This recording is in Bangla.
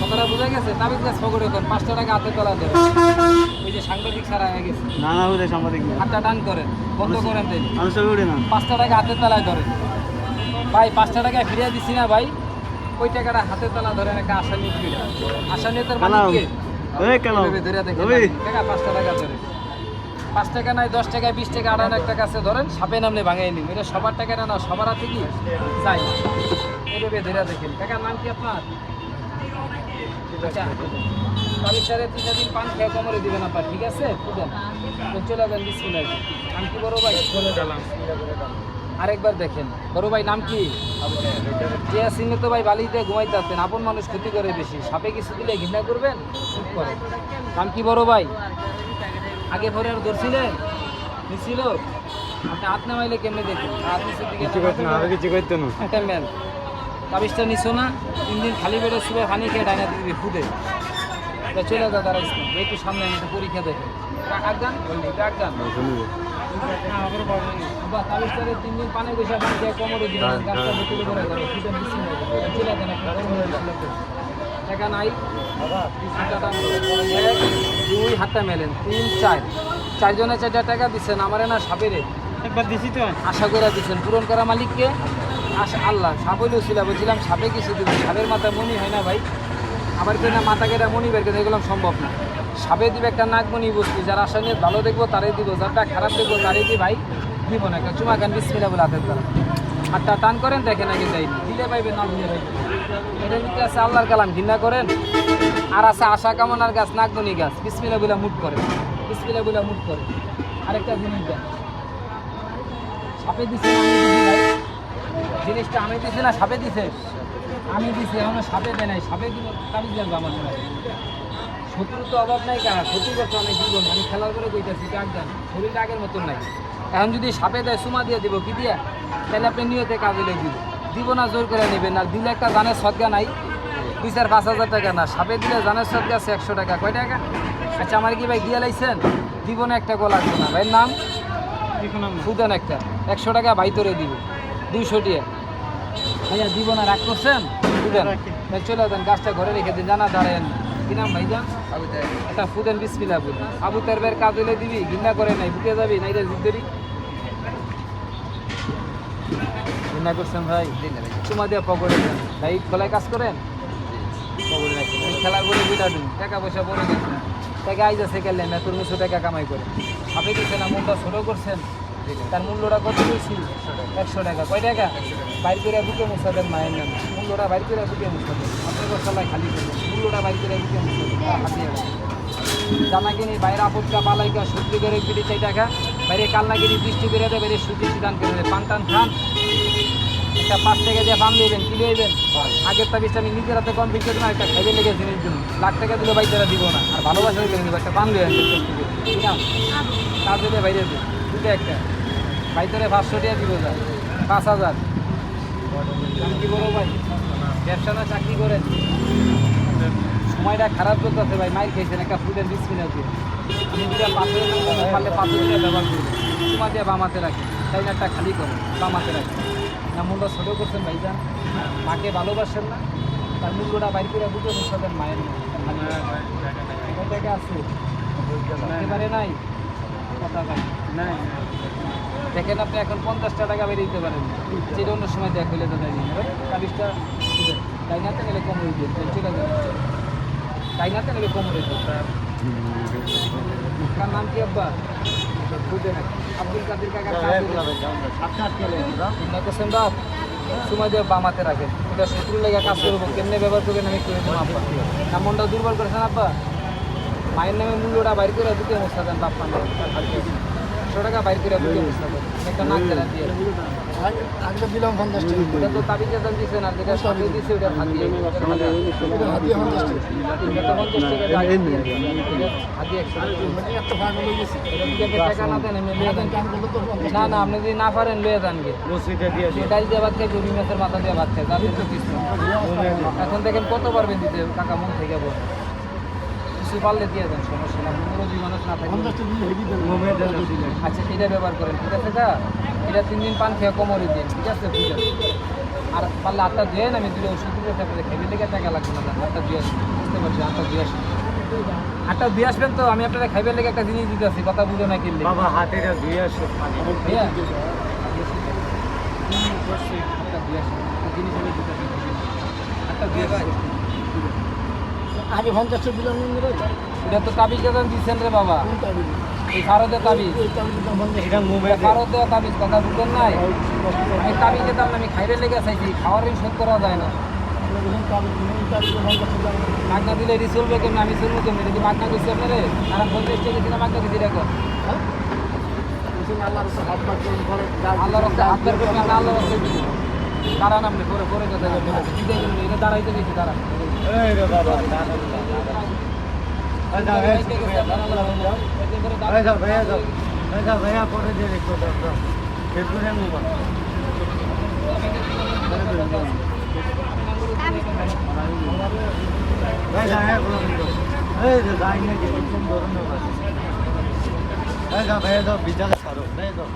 কথাটা বোঝা গেছে তাবিজ পাঁচটা টাকা হাতে তোলা দেয় ওই যে সাংবাদিক সারা হয়ে গেছে। না না বুঝে সাংবাদিক না হাতটা টান করেন বন্ধ করেন আমি না। পাঁচটা টাকা তলায় ধরেন। ভাই পাঁচটা টাকা ফিরিয়ে দিছি না ভাই ওই টাকাটা তলা ধরেন একটা আশা নিয়ে ফিরে আশা নিয়ে তার মালিককে ওই কেন ধরে দেখেন টাকা পাঁচটা টাকা পাঁচ টাকা নাই দশ টাকা বিশ টাকা কাছে ধরেন সাপে নামলে ভাঙাই নিন এটা সবার টাকা না সবার হাতে কি? চাই ধরে দেখেন। টাকার নাম কি আপনার? আচ্ছা তারিখ সাড়ে তিন চার দিন পান খেয়ে কোমরে দিবেন আপনার ঠিক আছে? বুঝলেন তো চলে যাবেন বিসমিল্লাহ। আমি কি বড় ভাই? আরেকবার দেখেন। বড় ভাই নাম কি? যে সিনে তো ভাই বালিতে ঘুমাইতে আসতেন আপন মানুষ ক্ষতি করে বেশি। সাপে কিছু দিলে ঘৃণা করবেন? চুপ করে। নাম কি বড় ভাই? আগে পরে আর ধরছিলেন? নিছিল আপনি হাত নামাইলে কেমনে দেখেন? হাত নিচের দিকে কিছু করতে না তাবিজটা নিছো না? তিন দিন খালি পেটে শুয়ে পানি খেয়ে ডাইনা দিবি ফুদে। তা চলে যাও তারা একটু সামনে আমি একটা পরীক্ষা দেখে। আগান আগান বা তাবিজটারে তিন দিন পানি বসে পানি খেয়ে কোমরে দিবেন গাছটা ভেতরে করে যাবে ফুটে চলে যান। টাকা নাই। এক দুই হাতটা মেলেন তিন চার। চারজনে চারটা টাকা দিচ্ছেন আমারে না সাপেরে আশা করে দিচ্ছেন পূরণ করা মালিককে? আশা আল্লাহ, সাপ হইলেও ছিল বলছিলাম সাপে কিছু দিব। সাপের মাথায় মনি হয় না ভাই। আবার কেনা মাথা কেটে মনি বের করে এগুলো সম্ভব না। সাপে দিবে একটা নাগমণি বস্তু, যার আশা নিয়ে ভালো দেখব, তারাই দিব। যারটা খারাপ দেখব, তারাই দি ভাই, দিব না। একটা চুমা গান বিসমিলা বলে হাতের দ্বারা। হাতটা টান করেন, দেখেন আগে যাই দিলে পাইবে না দিলে পাইবে এটা দিতে আছে আল্লাহর কালাম? ঘৃণা করেন? আর আছে আশা কামনার গাছ, নাগমণি গাছ। বিসমিলা বলে মুট করে বিসমিলা বলে মুট করে আরেকটা জিনিস দেন। সাপে দিছে না জিনিসটা আমি দিছি না সাপে দিছে? আমি দিছি এখনও সাপে দেয় নাই। সাপে দিল তাবিজ লাগবে আমার মনে। শত্রুর তো অভাব নাই কারা? ক্ষতি করছে অনেক জীবন আমি খেলার করে কইতেছি কাক দেন শরীরটা আগের মতন নাই। এখন যদি সাপে দেয় সুমা দিয়ে দিব কি দিয়া? তাহলে আপনি নিয়তে কাজে লেগে দিব দিব না জোর করে নেবেন আর দিলে একটা জানের সদগা নাই। দুই চার পাঁচ হাজার টাকা না। সাপে দিলে জানের সদগা আছে একশো টাকা। কয় টাকা? আচ্ছা আমার কি ভাই দিয়ে লাইছেন? দিব না একটা গোলা লাগবে না। ভাইয়ের নাম? ফুদেন একটা। একশো টাকা বাইতরে দিব। দুইশো টিয়া। ভাইয়া দিব না রাগ করছেন? চলে দেন গাছটা ঘরে রেখে দিন। জানা দাঁড়ান কি নাম ভাইজান? একটা ফুদেন বিসমিল্লা বল আবু। তেরবের কাজ হইলে দিবি ঘৃণা করে নাই বুকে যাবি নাই রে জিদ্দরি ঘৃণা করছেন ভাই? চুমা দিয়ে পকড়ে দেন। ভাই খোলায় কাজ করেন? খেলার বলে বুঝা দিন। টাকা পয়সা বলে দিন টাকা আইজ আছে গেলে না তোর টাকা কামাই করে। সাপে দিচ্ছেন না মনটা ছোটো করছেন। তার মূল্যটা কত বেশি একশো টাকা। কয় টাকা? বাইর করে বুকে দেন মায়ের নাম। মূল্যটা বাইর করে বুকে দেন। আপনার সবাই খালি করবেন মূল্যটা বাইর করে বুকে হাতিয়ে জানা কিনি বাইরে আপদকা পালাইকা সত্যি করে কিনি চাই টাকা। বাইরে কালনাগিরি বৃষ্টি করে দেয়, বাইরে সুতি দান করে পান টান খান। একটা পাঁচ টাকা দিয়ে পান দিবেন কি লইবেন আগের তাবিজটা আমি নিজের হাতে কম বিক্রি না একটা খাইবে লেগে জিনিস জন্য। লাখ টাকা দিলে বাইক তারা দিব না। আর ভালোবাসা হয়ে গেলে একটা পান লইবেন ঠিক না তার দিলে বাইরে দিন দুটো একটা। বাইতরে পাঁচশো টাকা দিব যায় পাঁচ হাজার। কি বলব ভাই? ব্যবসা না চাকরি করেন। সময়টা খারাপ চলতেছে ভাই মাইল খেয়েছেন একটা ফুটের বিশ মিনিট দিয়ে। আমি দুটা পাথরের পারলে পাথর দিয়ে ব্যবহার করি। তোমার দিয়ে বামাতে রাখি তাই না একটা খালি করেন বামাতে রাখি। না মূল্য ছোটো করছেন ভাই যান। মাকে ভালোবাসেন না তার মূল্যটা বাইর করে বুঝে বসাতেন মায়ের কত টাকা আছে একেবারে নাই। কথা ভাই নাই দেখেন আপনি এখন পঞ্চাশটা টাকা বেরিয়ে দিতে পারেন। যেটা অন্য সময় দেখ হইলে তো দেয় চালিশটা তাই না গেলে কম হয়ে দিয়ে চলে যাবে তাই না গেলে কম হয়ে যাবে তার নাম কি আব্বা? আব্দুল কাদের কাকা চিন্তা করছেন বাপ সময় দিয়ে বামাতে রাখেন। এটা শত্রু লেগে কাজ করব। কেমনে ব্যবহার করবেন আমি করে দেবো আব্বা না মনটা দুর্বল করেছেন আব্বা? মায়ের নামে মূল্যটা বাইর করে দিতে মশা দেন বাপ মানে টাকা বাইর করে বুঝতে পারি একটা নাক দিয়ে। আগে দিলাম পঞ্চাশ টাকা। এটা তো তাবিজ যেটা দিচ্ছেন আর যেটা সাথে দিচ্ছে ওটা হাতিয়ে হাতিয়ে পঞ্চাশ টাকা। পঞ্চাশ হাতিয়ে একশো। মানে হয়ে না দেন লয়ে দেন না না আপনি যদি না পারেন লয়ে দেন গে রসিদটা দিয়ে ডাল দিয়ে ভাত খায় রুই মাছের মাথা দিয়ে ভাত তো কিছু। এখন দেখেন কত পারবেন দিতে টাকা মন থেকে বল। কিছু পারলে দিয়ে দেন সমস্যা না মানুষ না থাকে দিয়ে আচ্ছা এটা ব্যবহার করেন ঠিক আছে দা এটা তিন দিন পান খেয়ে কোমরে দিন ঠিক আছে? বুঝে আর পারলে আটটা ধুয়ে আমি দুটো ওষুধ দিতে তারপরে খেলে লেগে টাকা লাগবে না দাদা। আটটা ধুয়ে আসবেন বুঝতে পারছি আটটা ধুয়ে আসবেন আটটা ধুয়ে আসবেন তো আমি আপনারা খাইবার লেগে একটা জিনিস দিতে আসি কথা বুঝে না কিনলে। বাবা হাতেটা ধুয়ে আসো একটা জিনিস আমি দিতে আসি আটটা ধুয়ে আসবেন আগে পঞ্চাশ টাকা দিলাম এটা তো তাবিজ যেন দিচ্ছেন রে বাবা। এই ফারদের তাবিজ। এই তাবিজ কথা বুঝলেন নাই? আমি তাবিজ যেতাম আমি খাইরে লেগে চাইছি খাওয়ারই শোধ করা যায় না। মাগনা দিলে এটি চলবে কেমন? আমি চলবো কেমন? যদি মাগনা দিচ্ছি আপনারে? আর পঞ্চাশ টাকা কিনা মাগনা দিচ্ছি দেখো। আল্লাহ রক্ত হাত বের করবেন আল্লাহ দিবি দাঁড়ান আপনি পরে পরে কথা বলবেন দাঁড়াইতে গেছি যাও ভাইয়া ভাইয়া পরে যে যাই না যে কোন ধরনের এই যাও ভাইয়া যাও বিজালে ছাড়ো। এই যাও।